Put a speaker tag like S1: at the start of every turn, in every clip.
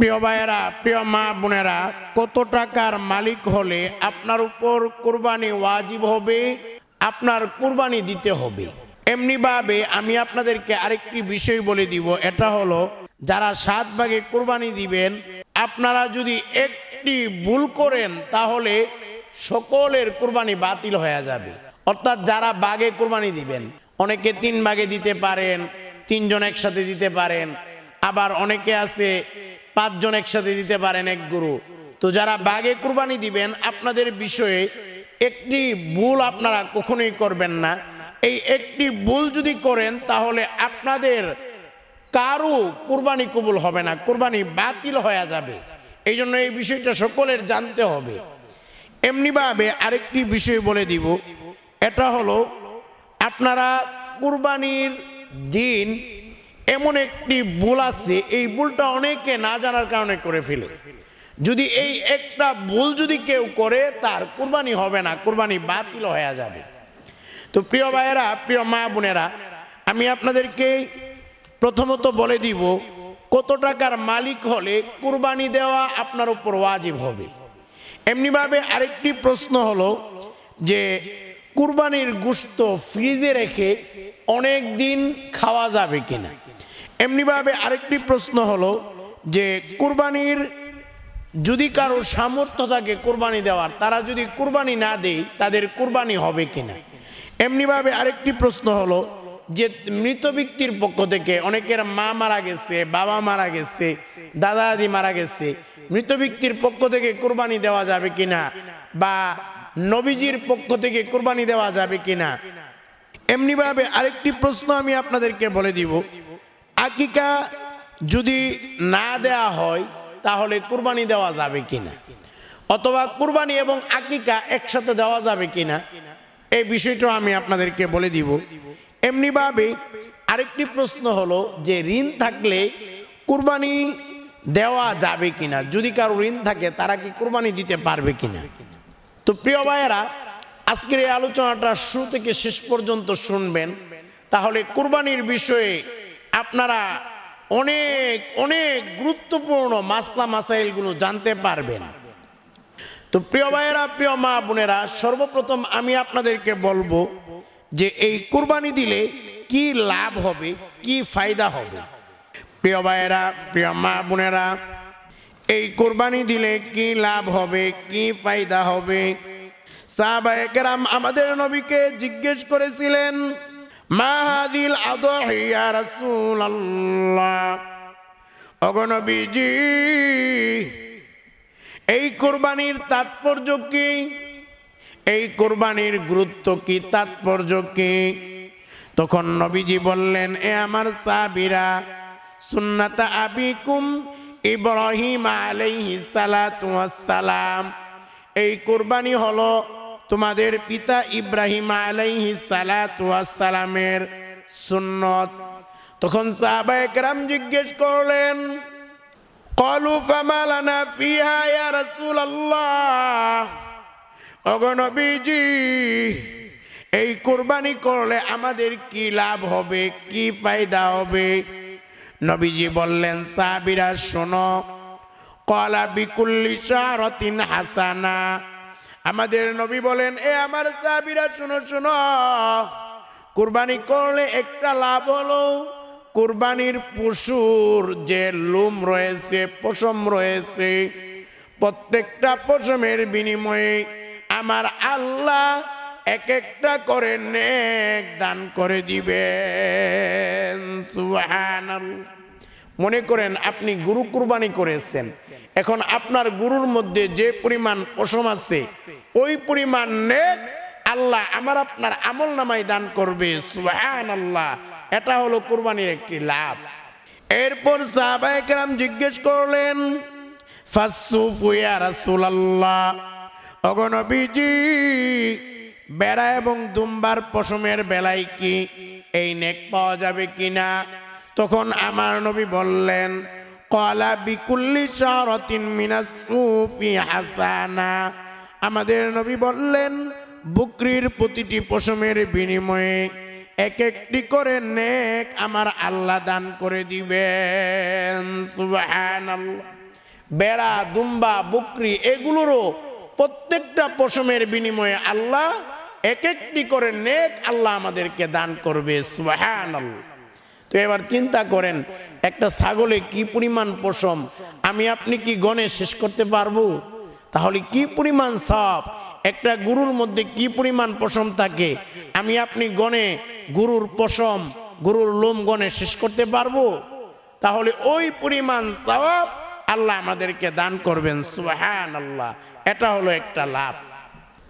S1: প্রিয় ভাইয়েরা, প্রিয় মা বোনেরা, কত টাকার মালিক হলে আপনার উপর কোরবানি ওয়াজিব হবে? আপনার কোরবানি দিতে হবে। এমনিভাবে আমি আপনাদেরকে আরেকটি বিষয় বলে দিব। এটা হলো, যারা সাত ভাগে কোরবানি দিবেন, আপনারা যদি একটি ভুল করেন, তাহলে সকলের কোরবানি বাতিল হয়ে যাবে। অর্থাৎ যারা বাগে কোরবানি দিবেন, অনেকে তিন ভাগে দিতে পারেন, তিনজন একসাথে দিতে পারেন, আবার অনেকে আছে পাঁচজন একসাথে দিতে পারেন এক গরু। তো যারা বাগে কুরবানি দিবেন, আপনাদের বিষয়ে একটি ভুল আপনারা কখনোই করবেন না। এই একটি ভুল যদি করেন, তাহলে আপনাদের কারও কুরবানি কবুল হবে না, কুরবানি বাতিল হয়ে যাবে। এই জন্য এই বিষয়টা সকলের জানতে হবে। এমনিভাবে আরেকটি বিষয় বলে দিব। এটা হলো, আপনারা কুরবানির দিন এমন একটি ভুল আছে, এই ভুলটা অনেকে না জানার কারণে করে ফেলে। যদি এই একটা ভুল যদি কেউ করে, তার কুরবানি হবে না, কুরবানি বাতিল হয়ে যাবে। তো প্রিয় ভাইয়েরা, প্রিয় মা বোনেরা, আমি আপনাদেরকে প্রথমত বলে দিব, কত টাকার মালিক হলে কুরবানি দেওয়া আপনার উপর ওয়াজিব হবে। এমনিভাবে আরেকটি প্রশ্ন হলো যে, কুরবানির গুস্ত ফ্রিজে রেখে অনেক দিন খাওয়া যাবে কিনা? এমনিভাবে আরেকটি প্রশ্ন হলো যে কুরবানির যদি কারও সামর্থ্য থাকে কুরবানি দেওয়ার, তারা যদি কুরবানি না দেয়, তাদের কুরবানি হবে কিনা? এমনিভাবে আরেকটি প্রশ্ন হলো যে মৃত ব্যক্তির পক্ষ থেকে অনেকের মা মারা গেছে, বাবা মারা গেছে, দাদা দাদি মারা গেছে, মৃত ব্যক্তির পক্ষ থেকে কুরবানি দেওয়া যাবে কিনা? বা নবীজির পক্ষ থেকে কুরবানি দেওয়া যাবে কিনা? এমনিভাবে আরেকটি প্রশ্ন আমি আপনাদেরকে বলে দিব। আকিকা যদি না দেয়া হয়, তাহলে কুরবানি দেওয়া যাবে কিনা? অথবা কুরবানি এবং আকিকা একসাথে দেওয়া যাবে কিনা? এই বিষয়টা আমি আপনাদেরকে বলে দিব। এমনিভাবে আরেকটি প্রশ্ন হলো যে, ঋণ থাকলে কুরবানি দেওয়া যাবে কিনা? যদি কারও ঋণ থাকে, তারা কি কুরবানি দিতে পারবে কিনা? তো প্রিয় ভাইয়েরা, আজকের এই আলোচনাটা শুরু থেকে শেষ পর্যন্ত শুনবেন। তাহলে কুরবানির বিষয়ে আপনারা অনেক অনেক গুরুত্বপূর্ণ মাসলা মাসাইলগুলো জানতে পারবেন। তো প্রিয় ভাইয়েরা, প্রিয় মা বোনেরা, সর্বপ্রথম আমি আপনাদেরকে বলব যে এই কুরবানি দিলে কি লাভ হবে, কি ফায়দা হবে? প্রিয় ভাইয়েরা, প্রিয় মা বোনেরা, এই কোরবানি দিলে কি লাভ হবে, কি ফায়দা হবে? সাহাবাহাম আমাদের নবীকে জিজ্ঞেস করেছিলেন মাহাদিল আদহিয়া রাসূল আল্লাহ অগনবীজি এই কোরবানির তাৎপর্য কি? এই কোরবানির গুরুত্ব কি, তাৎপর্য কি? তখন নবীজি বললেন, এ আমার সাবিরা সুন্নাতা আবিকুম ইব্রাহিম আলাইহি সালাতু সালাম। এই কোরবানি হলো তোমাদের পিতা ইব্রাহিম আলাইহি সালাতামের সুন্নত। তখন সাহাবাহাম জিজ্ঞেস করলেন, কলু ফামালানা ফিহা ইয়া রাসূলুল্লাহ? অগণবীজি এই কুরবানি করলে আমাদের কি লাভ হবে, কি ফায়দা হবে? নবীজি বললেন, সাহাবীরা, শোনো, কলা বিকুল্লি শাহরতিন হাসানা আমাদের নবী বলেন, এ আমার সাবিরা শুনো, শোনো। কুরবানি করলে একটা লাভ হলো, কুরবানির পশুর যে লোম রয়েছে, পশম রয়েছে, প্রত্যেকটা পশমের বিনিময়ে আমার আল্লাহ এক একটা করে নেক দান করে দিবেন। সুবহানাল্লাহ। মনে করেন, আপনি গুরু কুরবানি করেছেন। এখন আপনার গুরুর মধ্যে যে পরিমাণ পশম আছে, ওই পরিমাণ নেক আল্লাহ আমার আপনার আমল নামাই দান করবে। সুহান আল্লাহ এটা হলো কুরবানির একটি লাভ। এরপর সাহাবাহাম জিজ্ঞেস করলেন অগনবীজি বেড়া এবং দুম্বার পশমের বেলায় কি এই নেক পাওয়া যাবে কিনা? তখন আমার নবী বললেন কলা বিকুল্লি শারতিন মিনাসুফি হাসানা আমাদের নবী বললেন, বুকরির প্রতিটি পশমের বিনিময়ে এক একটি করে নেক আমার আল্লাহ দান করে দিবেন। বেড়া, দুম্বা, বকরি এগুলোরও প্রত্যেকটা পশমের বিনিময়ে আল্লাহ এক একটি করে নেক আল্লাহ আমাদেরকে দান করবে। সুবাহান তো এবার চিন্তা করেন একটা ছাগলে কি পরিমাণ পশম? আমি আপনি কি গণে শেষ করতে পারব? তাহলে কি পরিমাণ সব একটা গরুর মধ্যে কি পরিমাণ পশম থাকে? আমি আপনি গণে গরুর পশম, গরুর লোম গণে শেষ করতে পারব? তাহলে ওই পরিমাণ সওয়াব আল্লাহ আমাদেরকে দান করবেন সুবাহান আল্লাহ এটা হলো একটা লাভ।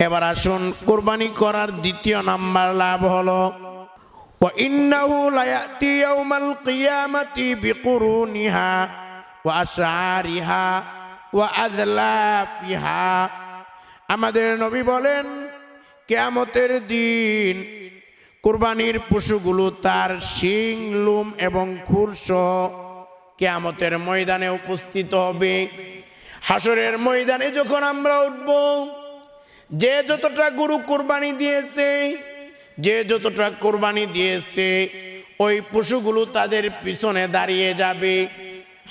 S1: এবার আসুন, কোরবানি করার দ্বিতীয় নাম্বার লাভ হলো وإنه ليأتي يوم القيامة بقرونها وأشعارها وأذلافها আমাদের নবী বলেন কেয়ামতের দিন কুরবানির পশুগুলো তার শিং লুম এবং খুরসহ কেয়ামতের ময়দানে উপস্থিত হবে হাসরের ময়দানে যখন আমরা উঠব যে যতটা গরু কোরবানি দিয়েছে যে যতটা কোরবানি দিয়েছে, ওই পশুগুলো তাদের পিছনে দাঁড়িয়ে যাবে।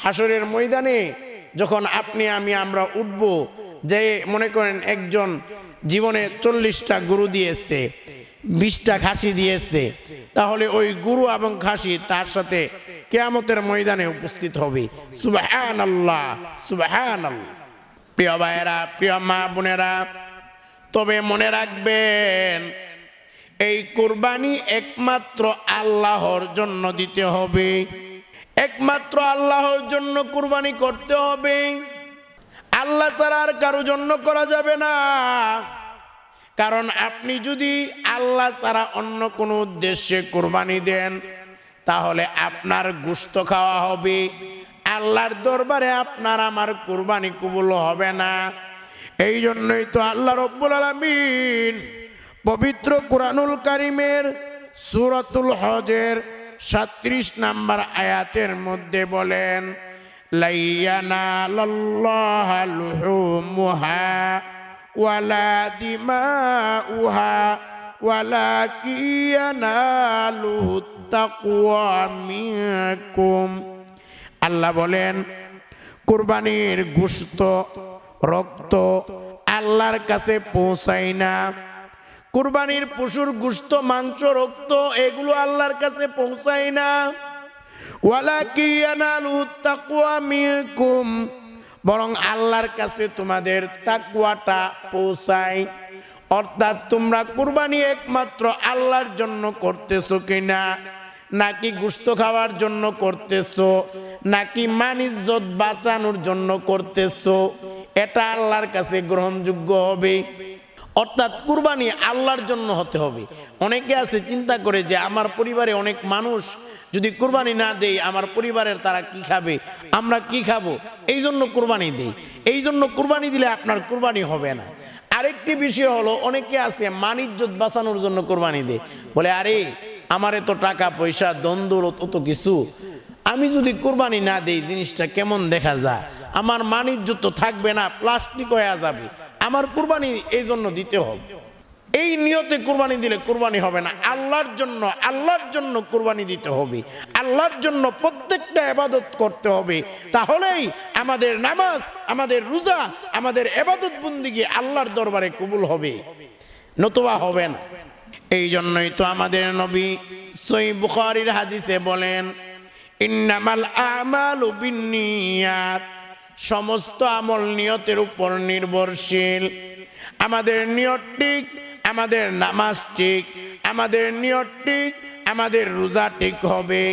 S1: হাসরের ময়দানে যখন আপনি আমি আমরা উঠব, যে মনে করেন একজন জীবনে চল্লিশটা গরু দিয়েছে, বিশটা খাসি দিয়েছে, তাহলে ওই গুরু এবং খাসি তার সাথে কেয়ামতের ময়দানে উপস্থিত হবে। সুবাহান প্রিয় ভাইয়েরা, প্রিয় মা বোনেরা, তবে মনে রাখবেন এই কোরবানি একমাত্র আল্লাহর জন্য দিতে হবে। একমাত্র আল্লাহর জন্য কোরবানি করতে হবে। আল্লাহ ছাড়া আর কারও জন্য করা যাবে না। কারণ আপনি যদি আল্লাহ ছাড়া অন্য কোনো উদ্দেশ্যে কোরবানি দেন, তাহলে আপনার গুস্ত খাওয়া হবে। আল্লাহর দরবারে আপনার আমার কোরবানি কবুল হবে না। এই জন্যই তো আল্লাহ রব্বুল আলমিন পবিত্র কোরআনুল কারিমের সুরতুল হজের সাত্রিশ নাম্বার আয়াতের মধ্যে বলেন ওয়ালা ওয়ালাকি ইয়ানালুহু তাকওয়া মিনকুম। আল্লাহ বলেন, কুরবানির গুস্ত, রক্ত আল্লাহর কাছে পৌঁছায় না। কুরবানির পশুর গুস্ত, মাংস, রক্ত, এগুলো আল্লাহর কাছে পৌঁছায় না। বরং আল্লাহর কাছে তোমাদের তাকুয়াটা পৌঁছায়। অর্থাৎ তোমরা কুরবানি একমাত্র আল্লাহর জন্য করতেছো কিনা, নাকি গুস্ত খাওয়ার জন্য করতেছো, নাকি মানিজ্জত বাঁচানোর জন্য করতেছো, এটা আল্লাহর কাছে গ্রহণযোগ্য হবে। অর্থাৎ কুরবানি আল্লাহর জন্য হতে হবে। অনেকে আছে চিন্তা করে যে আমার পরিবারে অনেক মানুষ যদি কুরবানি না দেই আমার পরিবারের তারা কি খাবে, আমরা কি খাব? এই জন্য কুরবানি দেই। এই জন্য কুরবানি দিলে আপনার কুরবানি হবে না। আরেকটি বিষয় হলো, অনেকে আছে মানিজ্যত বাঁচানোর জন্য কোরবানি দেয়। বলে, আরে, আমার এত টাকা, পয়সা দ্বন্দ্ব অত কিছু। আমি যদি কোরবানি না দেই, জিনিসটা কেমন দেখা যায়? আমার মানিজ্য তো থাকবে না, প্লাস্টিক হয়ে যাবে। আমার কুরবানি এই জন্য দিতে হবে। এই নিয়তে কুরবানি দিলে কুরবানি হবে না। আল্লাহর জন্য আল্লাহর জন্য কুরবানি দিতে হবে। আল্লাহর জন্য প্রত্যেকটা এবাদত করতে হবে। তাহলেই আমাদের নামাজ, আমাদের রোজা, আমাদের এবাদত বন্দিগি আল্লাহর দরবারে কবুল হবে। নতুবা হবে না। এই জন্যই তো আমাদের নবী সই বুখারির হাদিসে বলেন, ইন্নামাল আমাল বিনিয়াত সমস্ত আমল নিয়তের উপর নির্ভরশীল। আমাদের নিয়ত ঠিক, আমাদের নামাজ ঠিক, আমাদের নিয়ত ঠিক, আমাদের রোজা ঠিক হবে।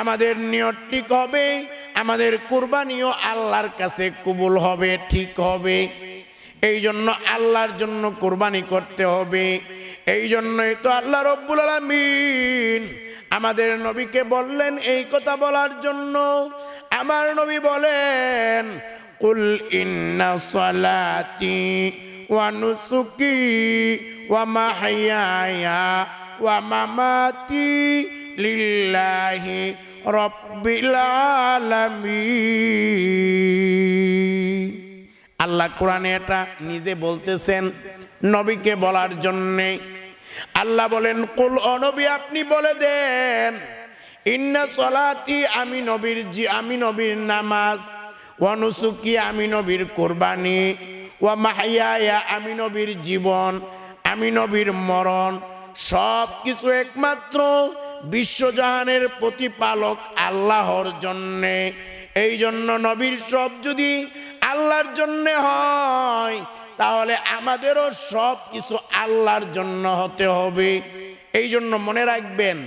S1: আমাদের নিয়ত ঠিক হবে, আমাদের কুরবানিও আল্লাহর কাছে কবুল হবে, ঠিক হবে। এই জন্য আল্লাহর জন্য কোরবানি করতে হবে। এই জন্যই তো আল্লাহ রব্বুল আলমিন আমাদের নবীকে বললেন এই কথা বলার জন্য আমার নবী বলেন, কুল ইন্না সালাতি ওয়া নুসুকি ওয়া মাহইয়ায়া ওয়া মামাতি লিল্লাহি রব্বিল আলামিন। আল্লাহ কোরআনে এটা নিজে বলতেছেন নবীকে বলার জন্যে। আল্লাহ বলেন, কুল অনবী আপনি বলে দেন ইন্না সলাতি আমি নবীর জি আমি নবীর নামাজ ওয়ানুসুকি আমি নবীর কোরবানি, ওয়া মাহাইয়া আমি নবীর জীবন, আমি নবীর মরণ সব কিছু একমাত্র বিশ্বজাহানের প্রতিপালক আল্লাহর জন্যে। এই জন্য নবীর সব যদি আল্লাহর জন্যে হয়, তাহলে আমাদেরও সব কিছু আল্লাহর জন্য হতে হবে। এই জন্য মনে রাখবেন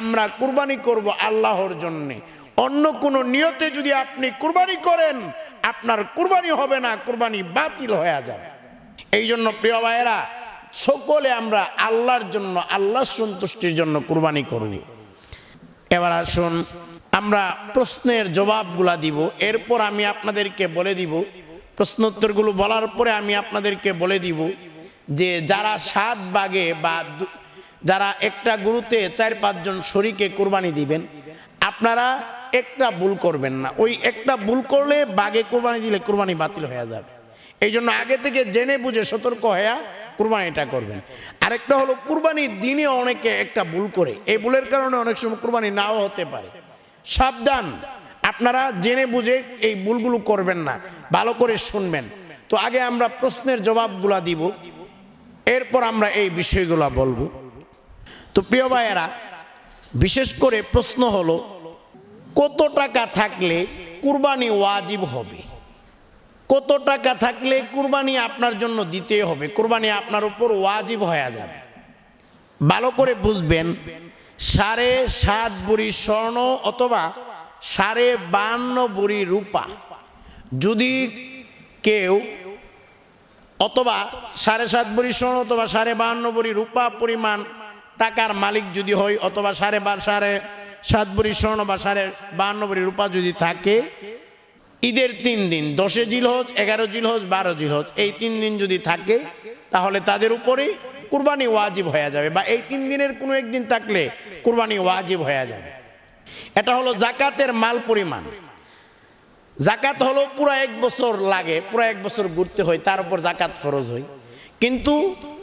S1: আমরা কুরবানি করব আল্লাহর জন্যে। অন্য কোনো নিয়তে যদি আপনি কুরবানি করেন, আপনার কুরবানি হবে না, কুরবানি বাতিল হয়ে যাবে। এই জন্য প্রিয় ভাইয়েরা, সকলে আমরা আল্লাহর জন্য, আল্লাহর সন্তুষ্টির জন্য কুরবানি করব। এবার আসুন, আমরা প্রশ্নের জবাবগুলা দিব। এরপর আমি আপনাদেরকে বলে দিব। প্রশ্নোত্তরগুলো বলার পরে আমি আপনাদেরকে বলে দিব যে, যারা সাত বাগে বা যারা একটা গুরুতে চার, পাঁচজন শরীকে কুরবানি দিবেন, আপনারা একটা ভুল করবেন না। ওই একটা ভুল করলে বাগে কুরবানি দিলে কুরবানি বাতিল হয়ে যাবে। এই জন্য আগে থেকে জেনে বুঝে সতর্ক হয়ে কুরবানিটা করবেন। আরেকটা হলো, কুরবানির দিনে অনেকে একটা ভুল করে। এই ভুলের কারণে অনেক সময় কোরবানি নাও হতে পারে। সাবধান। আপনারা জেনে বুঝে এই ভুলগুলো করবেন না। ভালো করে শুনবেন। তো আগে আমরা প্রশ্নের জবাবগুলা দিব। এরপর আমরা এই বিষয়গুলো বলব। তো প্রিয় ভাইয়েরা, বিশেষ করে প্রশ্ন হলো, কত টাকা থাকলে কুরবানি ওয়াজিব হবে? কত টাকা থাকলে কুরবানি আপনার জন্য দিতে হবে? কুরবানি আপনার উপর ওয়াজিব হয়ে যাবে। ভালো করে বুঝবেন, সাড়ে সাত বুড়ি স্বর্ণ অথবা সাড়ে বান্ন বুড়ি রূপা যদি কেউ অথবা সাড়ে সাত বুড়ি স্বর্ণ অথবা সাড়ে বাহান্ন বুড়ি রূপা পরিমাণ টাকার মালিক যদি হয় অথবা সাড়ে বা সাড়ে সাত বুড়ি স্বর্ণ বা সাড়ে বাহান্ন বুড়ি রূপা যদি থাকে, ঈদের তিন দিন, দশে জিল জিলহজ, এগারো জিল জিলহজ, বারো জিল জিলহজ, এই তিন দিন যদি থাকে, তাহলে তাদের উপরে কুরবানি ওয়াজিব হয়ে যাবে বা এই তিন দিনের কোনো একদিন থাকলে কুরবানি ওয়াজিব হয়ে যাবে। এটা হলো জাকাতের মাল পরিমাণ। জাকাত হলো পুরো এক বছর লাগে, পুরো এক বছর ঘুরতে হয়, তার উপর জাকাত ফরজ হয়। কিন্তু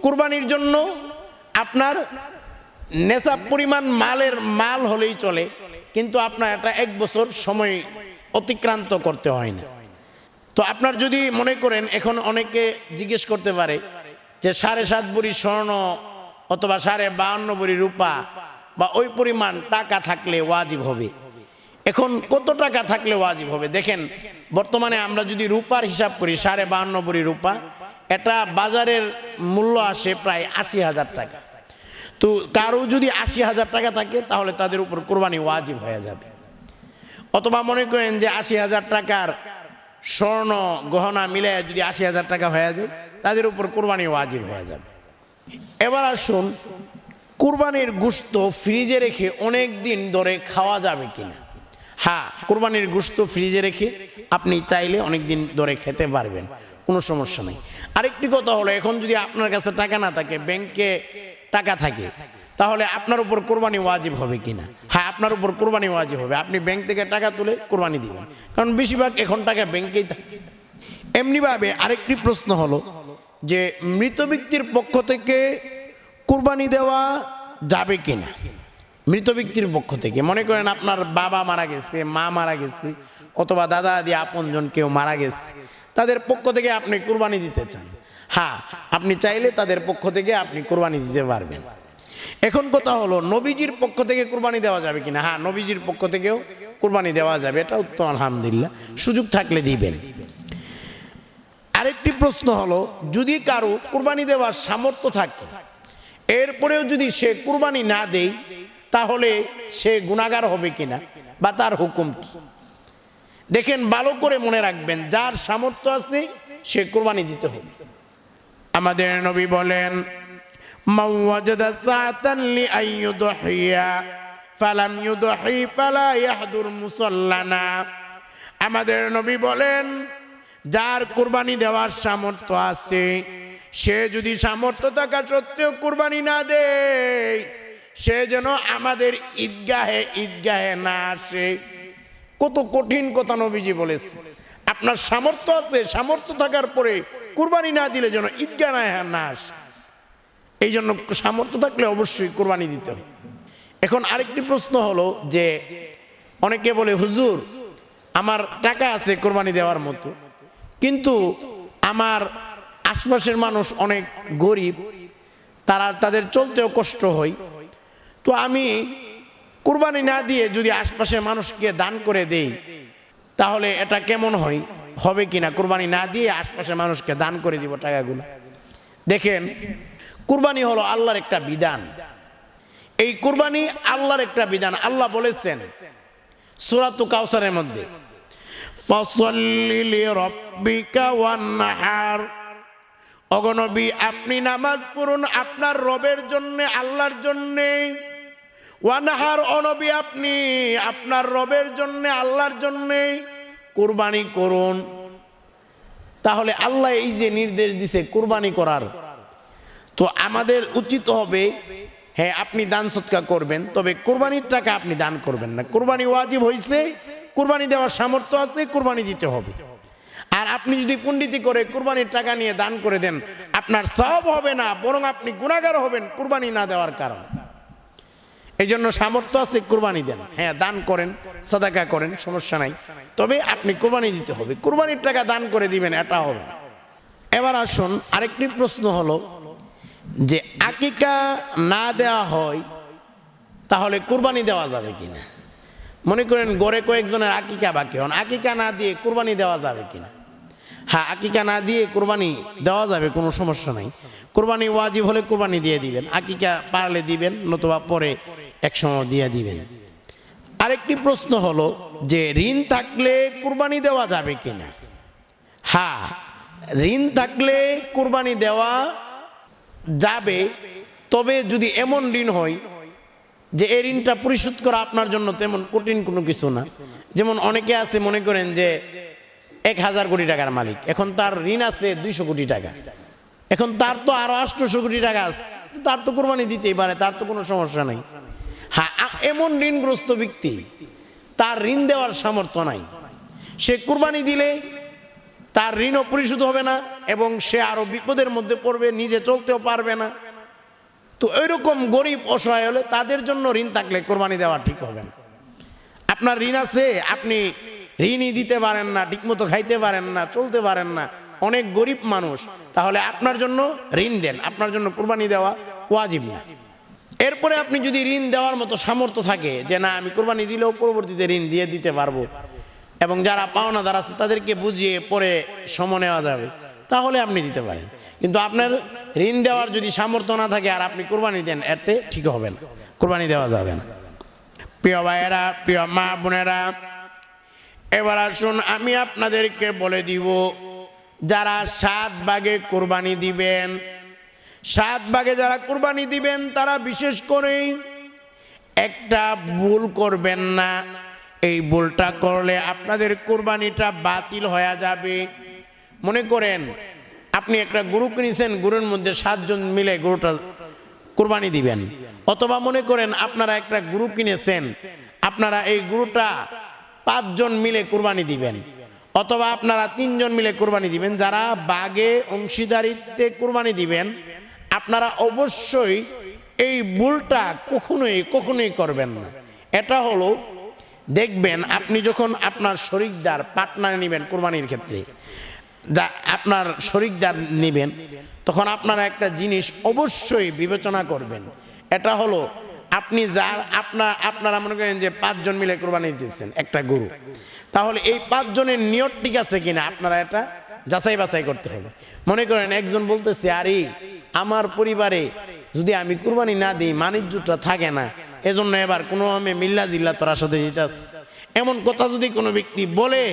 S1: কুরবানির জন্য আপনার নেশা পরিমাণ মালের মাল হলেই চলে, কিন্তু আপনার এটা এক বছর সময় অতিক্রান্ত করতে হয় না। তো আপনার যদি মনে করেন, এখন অনেকে জিজ্ঞেস করতে পারে যে সাড়ে সাত বুড়ি স্বর্ণ অথবা সাড়ে বাহান্ন বুড়ি রূপা বা ওই পরিমাণ টাকা থাকলে ওয়াজিব হবে। এখন কত টাকা থাকলে ওয়াজিব হবে? দেখেন, বর্তমানে আমরা যদি রূপার হিসাব করি, সাড়ে বাহান্ন বুড়ি রূপা, এটা বাজারের মূল্য আসে প্রায় আশি হাজার টাকা। তো কারও যদি আশি হাজার টাকা থাকে, তাহলে তাদের উপর কোরবানি ওয়াজিব হয়ে যাবে। অথবা মনে করেন যে আশি হাজার টাকার স্বর্ণ গহনা মিলে যদি আশি হাজার টাকা হয়ে যায়, তাদের উপর কোরবানি ওয়াজিব হয়ে যাবে। এবার আসুন, কুরবানির গুস্ত ফ্রিজে রেখে অনেক দিন ধরে খাওয়া যাবে কিনা? হ্যাঁ কুরবানির গুস্ত ফ্রিজে রেখে আপনি চাইলে অনেক দিন ধরে খেতে পারবেন, কোনো সমস্যা নেই। আরেকটি কথা হলো, এখন যদি আপনার কাছে টাকা না থাকে, ব্যাংকে টাকা থাকে। তাহলে আপনার উপর কোরবানি ওয়াজিব হবে কিনা? হ্যাঁ আপনার উপর কোরবানি ওয়াজিব হবে। আপনি ব্যাংক থেকে টাকা তুলে কোরবানি দিবেন। কারণ বেশিরভাগ এখন টাকা ব্যাংকেই থাকে। এমনিভাবে আরেকটি প্রশ্ন হলো যে, মৃত ব্যক্তির পক্ষ থেকে কুরবানি দেওয়া যাবে কিনা? মৃত ব্যক্তির পক্ষ থেকে। মনে করেন আপনার বাবা মারা গেছে, মা মারা গেছে, অথবা দাদা দাদি আপনজন কেউ মারা গেছে। তাদের পক্ষ থেকে আপনি কুরবানি দিতে চান। হ্যাঁ আপনি চাইলে তাদের পক্ষ থেকে আপনি কোরবানি দিতে পারবেন। এখন কথা হলো, নবীজির পক্ষ থেকে কুরবানি দেওয়া যাবে কিনা? হ্যাঁ নবীজির পক্ষ থেকেও কোরবানি দেওয়া যাবে, এটা উত্তম, আলহামদুলিল্লাহ। সুযোগ থাকলে দিবেন। আরেকটি প্রশ্ন হলো, যদি কারও কুরবানি দেওয়ার সামর্থ্য থাকে, এরপরেও যদি সে কুরবানি না দেয়, তাহলে সে গুণাগার হবে কিনা বা তার হুকুম কি? দেখেন, ভালো করে মনে রাখবেন, যার সামর্থ্য আছে, সে কুরবানি দিতে হবে। আমাদের নবী বলেন আমাদের নবী বলেন, যার কুরবানি দেওয়ার সামর্থ্য আছে, সে যদি সামর্থ্য থাকা সত্ত্বেও কুরবানি না দেয়, সে যেন আমাদের ঈদগাহে ঈদগাহে না আসে। কত কঠিন কথা নবীজি বলেছে আপনার সামর্থ্য আছে, সামর্থ্য থাকার পরে কুরবানি না দিলে যেন ঈদগাহ না না আসে। এই জন্য সামর্থ্য থাকলে অবশ্যই কোরবানি দিতে হবে। এখন আরেকটি প্রশ্ন হলো যে অনেকে বলে, হুজুর, আমার টাকা আছে কোরবানি দেওয়ার মতো, কিন্তু আমার আশপাশের মানুষ অনেক গরিব, তারা, তাদের চলতেও কষ্ট হয়। তো আমি কুরবানি না দিয়ে যদি আশপাশের মানুষকে দান করে দেই, তাহলে এটা কেমন হয়? হবে কিনা? কুরবানি না দিয়ে আশপাশের মানুষকে দান করে দিব টাকাগুলো। দেখেন, কুরবানি হলো আল্লাহর একটা বিধান। এই কুরবানি আল্লাহর একটা বিধান। আল্লাহ বলেছেন সুরাতু কাউসারের মধ্যে অগনবী আপনি নামাজ পড়ুন আপনার রবের জন্য, আল্লাহর জন্যে। ওয়ানাহার, অনবী আপনি আপনার রবের জন্য, আল্লাহর জন্যে। কুরবানি করুন। তাহলে আল্লাহ এই যে নির্দেশ দিছে কোরবানি করার। তো আমাদের উচিত হবে হ্যাঁ আপনি দান সৎকার করবেন, তবে কোরবানির টাকা আপনি দান করবেন না। কোরবানি ওয়াজিব হয়েছে কোরবানি দেওয়ার সামর্থ্য আছে, কোরবানি দিতে হবে। আর আপনি যদি পণ্ডিতি করে কোরবানির টাকা নিয়ে দান করে দেন, আপনার সব হবে না, বরং আপনি গুণাগার হবেন কোরবানি না দেওয়ার কারণ। এই জন্য সামর্থ্য আছে, কোরবানি দেন। হ্যাঁ দান করেন, সাদাকা করেন, সমস্যা নাই। তবে আপনি কোরবানি দিতে হবে। কোরবানির টাকা দান করে দিবেন, এটা হবে না। এবার আসুন, আরেকটি প্রশ্ন হলো যে, আকিকা না দেওয়া হয়, তাহলে কুরবানি দেওয়া যাবে কিনা? মনে করেন গড়ে কয়েকজনের আকিকা বাকি হন। আকিকা না দিয়ে কুরবানি দেওয়া যাবে কিনা? হ্যাঁ আকিকা না দিয়ে কুরবানি দেওয়া যাবে, কোনো সমস্যা নাই। কুরবানি ওয়াজিব হলে কুরবানি দিয়ে দিবেন। আকিকা পারলে দিবেন, নতুবা পরে একসময় দিয়ে দিবেন। আরেকটি প্রশ্ন হলো যে, ঋণ থাকলে কুরবানি দেওয়া যাবে কিনা? হ্যাঁ ঋণ থাকলে কুরবানি দেওয়া যাবে, তবে যদি এমন ঋণ হয় যে, এই ঋণটা পরিশোধ করা আপনার জন্য তেমন কঠিন কোনো কিছু না। যেমন অনেকে আছে মনে করেন যে, এক হাজার কোটি টাকার মালিক, এখন তার ঋণ আছে দুইশো কোটি টাকা। এখন তার তো আরও আটশোশো কোটি টাকা আছে তার তো কোরবানি দিতেই পারে, তার তো কোনো সমস্যা নাই। এমন ঋণগ্রস্ত ব্যক্তি, তার ঋণ দেওয়ার সামর্থ্য নাই। সে কুরবানি দিলে তার ঋণও পরিশোধ হবে না এবং সে আরও বিপদের মধ্যে পড়বে, নিজে চলতেও পারবে না। তো ওইরকম গরিব অসহায় হলে তাদের জন্য ঋণ থাকলে কোরবানি দেওয়া ঠিক হবে না। আপনার ঋণ আছে, আপনি ঋণই দিতে পারেন না, ঠিকমতো খাইতে পারেন না, চলতে পারেন না। অনেক গরিব মানুষ, তাহলে আপনার জন্য ঋণ দেন, আপনার জন্য কোরবানি দেওয়া ওয়াজিব না। এরপরে আপনি যদি ঋণ দেওয়ার মতো সামর্থ্য থাকে যে না, আমি কোরবানি দিলেও পরবর্তীতে ঋণ দিয়ে দিতে পারব, এবং যারা পাওনাদার আছে তাদেরকে বুঝিয়ে পরে সম নেওয়া যাবে, তাহলে আপনি দিতে পারেন। কিন্তু আপনার ঋণ দেওয়ার যদি সামর্থ্য না থাকে আর আপনি কোরবানি দেন, এতে ঠিক হবে না, কোরবানি দেওয়া যাবে না। প্রিয় ভাইয়েরা, প্রিয় মা বোনেরা, এবার আসুন আমি আপনাদেরকে বলে দিব, যারা সাত ভাগে কোরবানি দিবেন সাত ভাগে যারা কুরবানি দিবেন, তারা বিশেষ করে একটা ভুল করবেন না। এই ভুলটা করলে আপনাদের কোরবানিটা বাতিল হয়ে যাবে। মনে করেন, আপনি একটা গরু কিনেছেন, গরুর মধ্যে সাতজন মিলে গরুটা কোরবানি দিবেন। অথবা মনে করেন, আপনারা একটা গরু কিনেছেন, আপনারা এই গরুটা পাঁচজন মিলে কোরবানি দিবেন। অথবা আপনারা তিনজন মিলে কোরবানি দিবেন, যারা বাগে অংশীদারিত্বে কোরবানি দিবেন আপনারা অবশ্যই এই ভুলটা কখনোই কখনোই করবেন না। এটা হলো, দেখবেন আপনি যখন আপনার শরিকদার পার্টনার নেবেন কোরবানির ক্ষেত্রে, যা আপনার শরিকদার নেবেন, তখন আপনারা একটা জিনিস অবশ্যই বিবেচনা করবেন। এটা হলো, আপনি যার আপনার আপনারা মনে করেন যে পাঁচজন মিলে কোরবানি দিতেছেন, একটা গরু। তাহলে এই পাঁচজনের নিয়ত ঠিক আছে কিনা? আপনারা এটা যাচাই বাছাই করতে হবে। মনে করেন একজন বলতেছে, আরে আমার পরিবারে যদি আমি কুরবানি না দিই মানিজ্যটা থাকে না। এজন্য এবার কোনো আমি মিল্লা জিল্লা তোরা সাথে দিতাস। এমন কথা যদি কোনো ব্যক্তি বলে,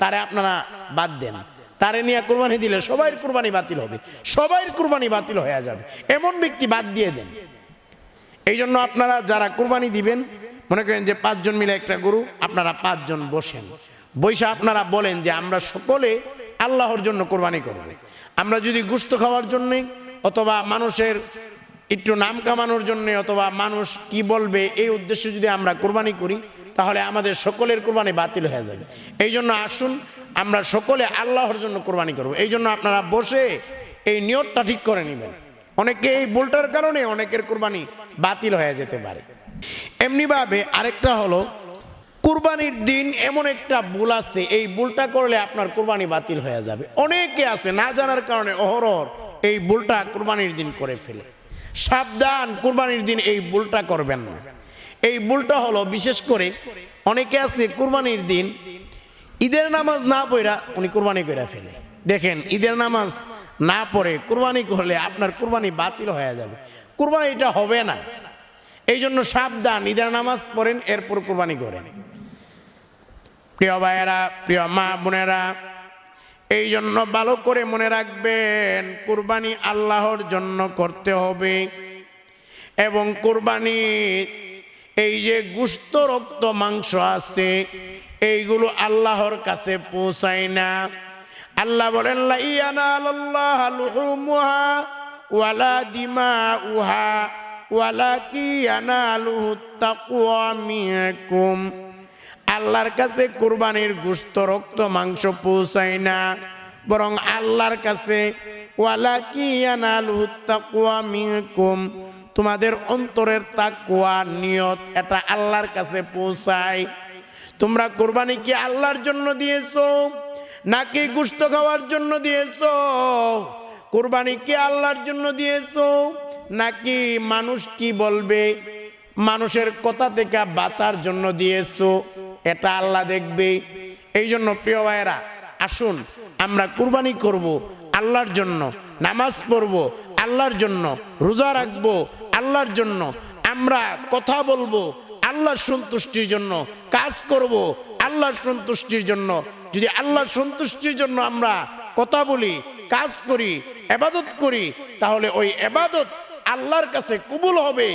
S1: তারে আপনারা বাদ দেন। তারে নিয়ে কোরবানি দিলে সবাই কোরবানি বাতিল হবে সবাই কোরবানি বাতিল হয়ে যাবে। এমন ব্যক্তি বাদ দিয়ে দেন। এই জন্য আপনারা যারা কোরবানি দিবেন, মনে করেন যে পাঁচজন মিলে একটা গরু, আপনারা পাঁচজন বসেন। বৈশা আপনারা বলেন যে আমরা সকলে আল্লাহর জন্য কোরবানি করব। আমরা যদি গুস্ত খাওয়ার জন্যে অথবা মানুষের একটু নাম কামানোর জন্য অথবা মানুষ কি বলবে এই উদ্দেশ্যে যদি আমরা কোরবানি করি, তাহলে আমাদের সকলের কোরবানি বাতিল হয়ে যাবে। এই জন্য আসুন, আমরা সকলে আল্লাহর জন্য কোরবানি করব। এই জন্য আপনারা বসে এই নিয়তটা ঠিক করে নেবেন। অনেকে এই ভুলটার কারণে অনেকের কোরবানি বাতিল হয়ে যেতে পারে। এমনিভাবে আরেকটা হলো, কুরবানির দিন এমন একটা ভুল আছে, এই ভুলটা করলে আপনার কুরবানি বাতিল হয়ে যাবে। অনেকে আছে, না জানার কারণে অহরহ এই ভুলটা কুরবানির দিন করে ফেলে। সাবধান, কুরবানির দিন এই ভুলটা করবেন না। এই ভুলটা হলো, বিশেষ করে অনেকে আছে কুরবানির দিন ঈদের নামাজ না পড়া উনি কুরবানি করে ফেলে। দেখেন, ঈদের নামাজ না পড়ে কুরবানি করলে আপনার কুরবানি বাতিল হয়ে যাবে। কুরবানিটা হবে না। এই জন্য সাবধান, ঈদের নামাজ পড়েন, এরপর কুরবানি করেন। প্রিয় ভাইয়েরা, প্রিয় মা বোনেরা এই জন্য ভালো করে মনে রাখবেন, কুরবানি আল্লাহর জন্য করতে হবে। এবং কুরবানি, এই যে গুস্ত রক্ত মাংস আছে, এইগুলো আল্লাহর কাছে পৌঁছায় না। আল্লাহ বলেন লা ইয়ানালাল্লাহ লুহুমুহা ওয়ালা ইয়ানালুহু তাকওয়া মিনকুম আল্লাহর কাছে কুরবানির গুস্ত, রক্ত, মাংস পৌঁছায় না। বরং আল্লাহর কাছে তোমাদের অন্তরের তাকুয়া নিয়ত এটা আল্লাহর কাছে পৌঁছায়। তোমরা কুরবানি কি আল্লাহর জন্য দিয়েছ? নাকি গুস্ত খাওয়ার জন্য দিয়েছ? কুরবানি কি আল্লাহর জন্য দিয়েছ? নাকি মানুষ কি বলবে? মানুষের কথা থেকে বাঁচার জন্য দিয়েছ? এটা আল্লাহ দেখবে। এই জন্য প্রিয় ভাইয়েরা, আসুন আমরা কুরবানি করব আল্লাহর জন্য, নামাজ পড়ব আল্লাহর জন্য, রোজা রাখব আল্লাহর জন্য, আমরা কথা বলব আল্লাহর সন্তুষ্টির জন্য, কাজ করব আল্লাহর সন্তুষ্টির জন্য। যদি আল্লাহর সন্তুষ্টির জন্য আমরা কথা বলি, কাজ করি, এবাদত করি, তাহলে ওই এবাদত আল্লাহর কাছে কবুল হবে।